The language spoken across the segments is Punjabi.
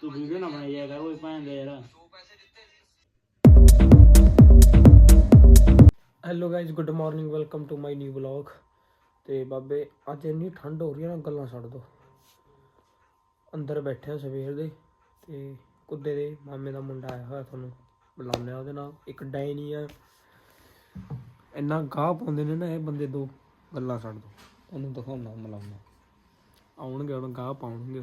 ਤੂੰ ਵੀਡੀਓ ਨਾ ਬਣਾਈ ਜਾਇਆ ਕਰ ਓਏ ਭੈਣ ਦੇ ਯਾਰ। Hello guys good morning welcome to my new vlog ਤੇ ਬਾਬੇ, ਅੱਜ ਇੰਨੀ ਠੰਡ ਹੋ ਰਹੀ ਹੈ ਨਾ, ਗੱਲਾਂ ਛੱਡ ਦੋ। ਅੰਦਰ ਬੈਠੇ ਆ ਸਵੇਰ ਦੇ, ਤੇ ਕੁੱਦੇ ਦੇ ਮਾਮੇ ਦਾ ਮੁੰਡਾ ਆਇਆ ਹੋਇਆ ਤੁਹਾਨੂੰ ਬੁਲਾਉਂਦੇ ਆ ਉਹਦੇ ਨਾਲ। ਇੱਕ ਡਾਇਨੀ ਆ। ਇੰਨਾ ਗਾਹ ਪਾਉਂਦੇ ਨੇ ਨਾ ਇਹ ਬੰਦੇ ਦੋ, ਗੱਲਾਂ ਛੱਡ ਦੋ। ਉਹਨੂੰ ਦਿਖਾਉਣਾ, ਮਿਲਾਉਣਾ। ਆਉਣਗੇ ਹੁਣ ਗਾਹ ਪਾਉਣਗੇ।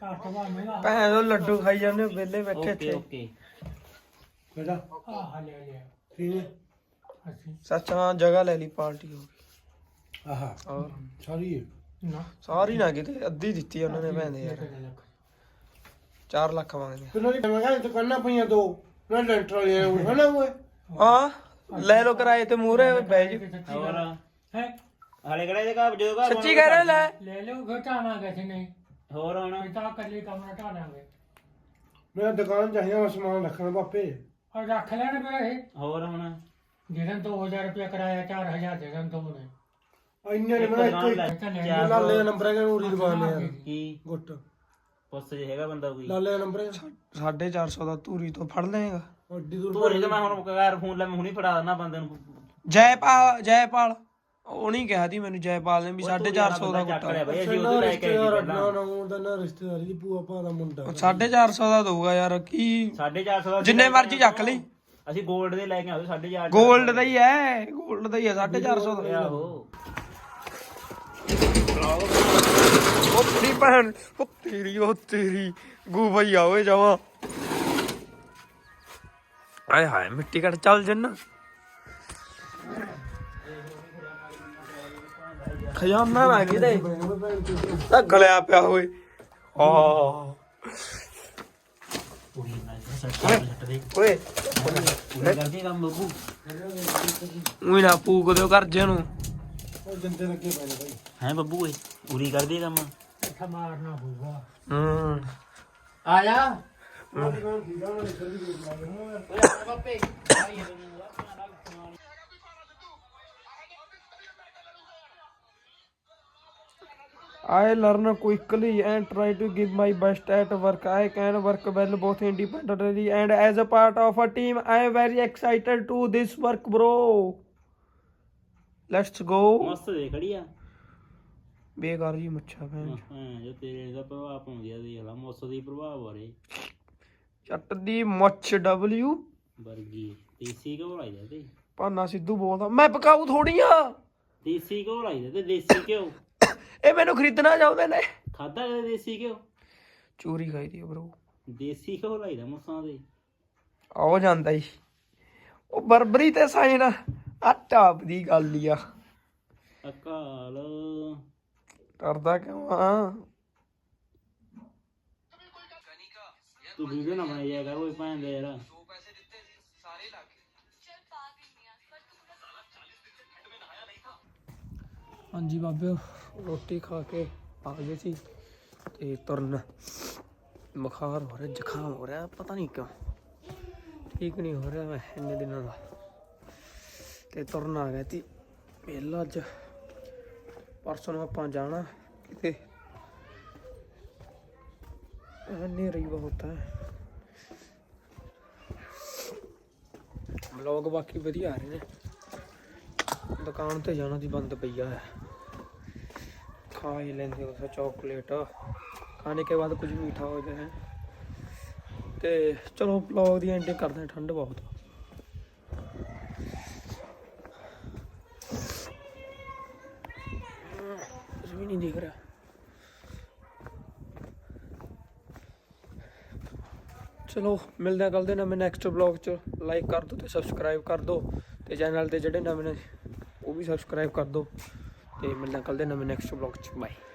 ਘੱਟ ਭੈਣ ਉਹ ਲੱਡੂ ਖਾਈ ਜਾਂਦੇ ਵਿਹਲੇ ਬੈਠੇ ਓਕੇ ਓਕੇ। ਆਹ ਲੈ ਲਿਆ ਅਸੀਂ ਸੱਚ ਹਾਂ ਜਗ੍ਹਾ ਲੈ ਲਈ ਪਾਰਟੀ ਹੋ ਗਈ। ਆਹਾ ਸਾਰੀ ਹੈ? ਨਾ। ਸਾਰੀ ਨਾ ਕਿਤੇ ਅੱਧੀ ਦਿੱਤੀ ਉਹਨਾਂ ਨੇ ਭੈਣ ਦੇ ਯਾਰ। 4 ਲੱਖ ਮੰਗਦੇ ਕਿੰਨਾ ਦੀ ਮੈਂ ਕਹਿੰਦਾ ਦੁਕਾਨਾਂ ਪਈਆਂ ਦੋ। ਨਾ ਲੈਂਟਰ ਵਾਲੀਆਂ ਨੇ ਹਨਾ ਓਏ? ਹਾਂ ਲੈ ਲੋ ਕਿਰਾਏ ਤੇ ਮੂਹਰੇ ਬਹਿ ਜਾ ਹੋਰ? ਹੈ? ਹਾਲੇ ਕਿਹੜਾ ਇਹਦੇ ਘਰ ਜਦੋਂ ਘਰ ਸੱਚੀ ਕਹਿ ਰਿਹਾ ਲੈ। ਲੈ ਲਿਓ ਘਟਾਵਾਂਗੇ ਕਿ ਨਹੀਂ ਹੋਰ ਹੁਣ? ਪਿਤਾ ਕੱਲੀ ਕਮਰਾ ਢਾਲਾਂਗੇ ਮੇਰਾ ਦੁਕਾਨ ਚਾਹੀਦਾ ਮੈਂ ਸਮਾਨ ਰੱਖਣਾ ਪਾਪੇ। ਔਰ ਰੱਖ ਲੈਣ ਫਿਰ ਇਹ। ਹੋਰ ਹੁਣ? ਜਿਹਨਾਂ 2000 ਰੁਪਏ ਕਰਾਇਆ 4000 ਦੇ ਦਿਨ ਤੋਂ ਨੇ ਇੰਨੇ ਨੇ ਇੱਕ ਮੈਂ ਦੁਕਾਨ ਲੈ। ਇੱਕ ਚਾਰ ਲਾਲੇ ਦਾ ਨੰਬਰ ਹੈਗਾ ਨੂਰੀ ਦੁਕਾਨ ਨੇ ਯਾਰ ਕੀ? ਗੁੱਟ। ਪੁੱਛ ਜੇ ਹੈਗਾ ਬੰਦਾ ਕੋਈ। ਲਾਲੇ ਦਾ ਨੰਬਰ ਹੈ 450 ਦਾ ਧੂਰੀ ਤੋਂ ਫੜ ਲਏਗਾ। ਅੱਡੀ ਦੂਰ ਤੂੰ ਮੈਂ ਹੁਣ ਘਰ ਫੋਨ ਲੈ ਮੈਂ ਹੁਣੀ ਫੜਾ ਦਿੰਦਾ ਬੰਦੇ ਨੂੰ। ਜੈਪਾਲ ਜੈਪਾਲ। ਉਹ ਉਹਨੇ ਕਿਹਾ ਦੀ ਮੈਨੂੰ ਜੈਪਾਲ ਨੇ ਵੀ 450 ਦਾ ਕੁੱਟਾ ਬਈ ਅਸੀਂ ਉਹਦੇ ਲੈ ਕੇ ਆਏ ਨਾ ਨਾ ਉਹਦਾ ਨਾ ਰਿਸ਼ਤੇਦਾਰੀ ਦੀ ਭੂਆ ਭਾ ਦਾ ਮੁੰਡਾ 450 ਦਾ ਦਊਗਾ ਯਾਰ ਕੀ? 450 ਦਾ ਜਿੰਨੇ ਮਰਜ਼ੀ ਚੱਕ ਲਈ। ਅਸੀਂ 골ਡ ਦੇ ਲੈ ਕੇ ਆਏ 450 골ਡ ਦਾ। ਹੀ ਹੈ 골ਡ ਦਾ ਹੀ ਹੈ 450 ਦਾ। ਆਹੋ। ਉਹ ਤੇਰੀ ਭੈਣ ਉਹ ਤੇਰੀ ਉਹ ਤੇਰੀ ਗੂ ਭਈਆ ਓਏ ਜਾਵਾ ਆਏ ਹਾਏ ਮਿੱਟੀ ਘੜ ਚੱਲ ਜੰਨਾ। ਖਜ਼ਾਨਾ ਨਾ ਕਿਤੇ ਤਾਂ। ਗਲਿਆ ਪਿਆ ਹੋਏ। ਆ ਪੂਰੀ ਨਾਲ ਸੱਟ ਸੱਟ ਦੇ। ਓਏ। ਉਹੀ ਨਾ ਪੂਕ ਦਿਓ ਕਰ ਜੇ ਨੂੰ ਉਹ ਜੰਦੇ ਲੱਗੇ ਪਏ ਨੇ। ਭਾਈ ਹੈ ਬੱਬੂ ਓਏ ਪੂਰੀ ਕਰਦੀ ਕੰਮ। ਇੱਥੇ ਮਾਰਨਾ ਹੋਊਗਾ ਹੂੰ। ਆਇਆ। ਠੀਕ ਆ ਉਹਨਾਂ ਨੇ ਇੱਧਰ I learn quickly and try to give my best at work. I can work well both independently and as a part of a team. I am very excited to this work, bro. Let's go. ਮਸਤ ਦੇ ਖੜੀ ਆ ਬੇਕਾਰ ਜੀ ਮੱਛਾ ਭੈਣ ਹਾਂ ਜੋ ਤੇਰੇ ਦਾ ਪ੍ਰਭਾਵ ਪਾਉਂਦੀ ਆ ਦੇਖ ਲਾ ਮੌਸਮ ਦੀ ਪ੍ਰਭਾਵ ਬਾਰੇ ਚੱਟ ਦੀ ਮੁੱਛ W ਵਰਗੀ ਦੇਸੀ ਘਿਓ ਲਾਈਦਾ ਤੇ ਪਾਨਾ ਸਿੱਧੂ ਬੋਲਦਾ ਮੈਂ ਪਕਾਉ ਥੋੜੀ ਆ ਦੇਸੀ ਘਿਓ ਲਾਈਦਾ ਤੇ ਦੇਸੀ ਘਿਓ ਇਹ ਮੈਨੂੰ ਖਰੀਦਣਾ ਚਾਹੁੰਦੇ ਨੇ। ਖਾਦਾ ਕਦੇ ਦੇਸੀ ਘਿਓ? ਚੋਰੀ ਖਾਈ ਦੀ ਬ్రో ਦੇਸੀ ਘਿਓ ਲਾਈਦਾ ਮਸਾਂ ਦੇ ਆਉ ਜਾਂਦਾ ਈ। ਉਹ ਬਰਬਰੀ ਤੇ ਸਾਈਨ ਆ ਟਾਪ ਦੀ ਗੱਲ ਹੀ ਆ। ਅਕਾਲ ਕਰਦਾ ਕਿਉਂ ਆ? ਤੂੰ ਵੀਡੀਓ ਨਾ ਬਣਾਈ ਜਾਇਆ ਕਰ ਓਏ ਭੈਣ ਦੇ ਯਾਰ। ਹਾਂਜੀ ਬਾਬੇ ਰੋਟੀ ਖਾ ਕੇ ਆ ਗਏ ਸੀ ਤੇ ਤੁਰਨ। ਬੁਖਾਰ ਹੋ ਰਿਹਾ ਜ਼ੁਕਾਮ ਹੋ ਰਿਹਾ, ਪਤਾ ਨਹੀਂ ਕਿਉਂ। ਠੀਕ ਨਹੀਂ ਹੋ ਰਿਹਾ ਮੈਂ ਇੰਨੇ ਦਿਨਾਂ ਦਾ। ਤੇ ਤੁਰਨ ਆ ਗਿਆ ਸੀ। ਪਹਿਲਾਂ ਅੱਜ। ਪਰਸੋਂ ਨੂੰ ਆਪਾਂ ਜਾਣਾ ਕਿਤੇ। ਹਨੇਰੀ ਬਹੁਤ ਹੈ। ਵਲੌਗ ਬਾਕੀ ਵਧੀਆ ਆ ਰਹੇ ਨੇ। ਦੁਕਾਨ ਤੇ ਜਾਣਾ ਦੀ ਬੰਦ ਪਈ ਆ। खा ही लेंगे उसे चॉकलेट खाने के बाद कुछ मीठा हो जाए ਤੇ ਚਲੋ ਵਲੌਗ ਦੀ ਐਂਡਿੰਗ ਕਰਦੇ ਹਾਂ ਠੰਡ ਬਹੁਤ ਆ। ਕੁਝ ਵੀ ਨਹੀਂ ਦਿਖ ਰਿਹਾ ਚਲੋ ਮਿਲਦੇ ਹਾਂ ਕੱਲ ਦੇ ਨਵੇਂ ਨੈਕਸਟ ਵਲੌਗ ਚ ਲਾਈਕ ਕਰ ਦਿਓ ਤੇ ਸਬਸਕ੍ਰਾਈਬ ਕਰ ਦਿਓ ਤੇ ਚੈਨਲ ਤੇ ਜਿਹੜੇ ਨਵੇਂ ਨੇ ਉਹ ਵੀ ਸਬਸਕ੍ਰਾਈਬ ਕਰ ਦਿਓ ਤੇ ਮਿਲਦੇ ਹਾਂ ਕੱਲ ਦੇ ਨਵੇਂ ਨੈਕਸਟ ਵਲੌਗ ਚ। ਬਾਏ